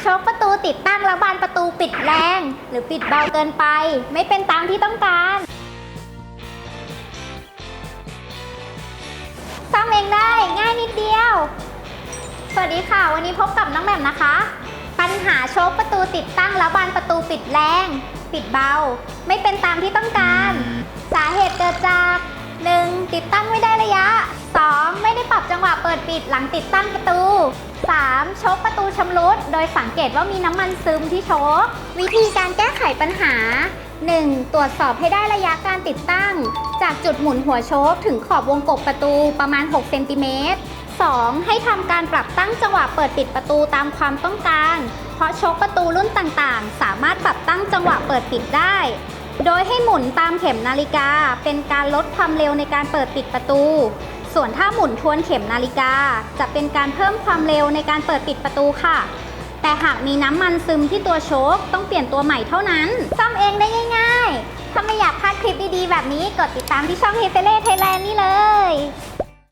โชคประตูติดตั้งแล้วบานประตูปิดแรง หรือปิดเบาเกินไป ไม่เป็นตามที่ต้องการซ่อมเองได้ง่ายนิดเดียว สวัสดีค่ะ วันนี้พบกับน้องแหม่มนะคะ ปัญหาโชคประตูติดตั้งแล้วบานประตูปิดแรง ปิดเบา ไม่เป็นตามที่ต้องการ สาเหตุเกิดจาก 1. ติดตั้งไม่ได้ระยะ 2. ไม่ได้ปรับจังหวะเปิดปิดหลังติดตั้งประตู 3. โชคประตูำรุด โดยสังเกตว่ามีน้ำมันซึมที่โชควิธีการแก้ไขปัญหา 1. ตรวจสอบให้ได้ระยะการติดตั้ง จากจุดหมุนหัวโชคถึงขอบวงกบประตูประมาณ 6 เซนติเมตร 2. ให้ทำการปรับตั้งจังหวะเปิดปิดประตูตามความต้องการ เพราะโชคประตูรุ่นต่างๆ สามารถปรับตั้งจังหวะเปิดปิดได้ โดยให้หมุนตามเข็มนาฬิกา เป็นการลดความเร็วในการเปิดปิดประตู ส่วนถ้าหมุนทวนเข็มนาฬิกา จะเป็นการเพิ่มความเร็วในการเปิดปิดประตูค่ะ แต่หากมีน้ำมันซึมที่ตัวโชคต้องเปลี่ยนตัวใหม่เท่านั้น ซ่อมเองได้ง่าย ๆ ถ้าไม่อยากพลาดคลิปดีๆ แบบนี้กดติดตามที่ช่องเฮเ e เล่ไทยแลนด์นี่เลย